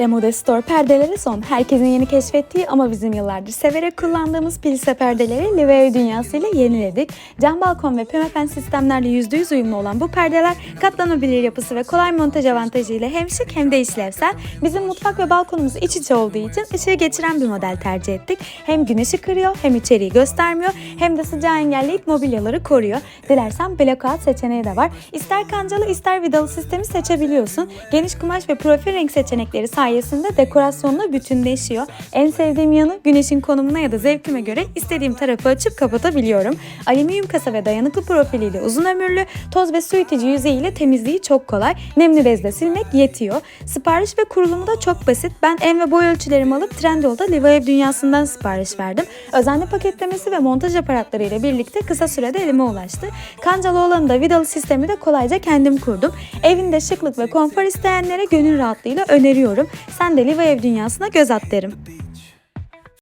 Demode Store perdeleri son. Herkesin yeni keşfettiği ama bizim yıllardır severek kullandığımız Pilse perdeleri Liveo dünyası ile yeniledik. Cam balkon ve pimapen sistemlerle %100 uyumlu olan bu perdeler katlanabilir yapısı ve kolay montaj avantajıyla hem şık hem de işlevsel. Bizim mutfak ve balkonumuz iç içe olduğu için ışığı geçiren bir model tercih ettik. Hem güneşi kırıyor hem içeriği göstermiyor hem de sıcağı engelleyip mobilyaları koruyor. Dilersen blackout seçeneği de var. İster kancalı ister vidalı sistemi seçebiliyorsun. Geniş kumaş ve profil renk seçenekleri sayesinde dekorasyonla bütünleşiyor. En sevdiğim yanı güneşin konumuna ya da zevkime göre istediğim tarafı açıp kapatabiliyorum. Alüminyum kasa ve dayanıklı profiliyle uzun ömürlü, toz ve su itici yüzeyiyle temizliği çok kolay. Nemli bezle silmek yetiyor. Sipariş ve kurulumu da çok basit. Ben en ve boy ölçülerimi alıp Trendyol'da Livaev dünyasından sipariş verdim. Özenli paketlemesi ve montaj aparatları ile birlikte kısa sürede elime ulaştı. Kancalı olanı da vidalı sistemi de kolayca kendim kurdum. Evinde şıklık ve konfor isteyenlere gönül rahatlığıyla öneriyorum. Sen de Livaev dünyasına göz at derim.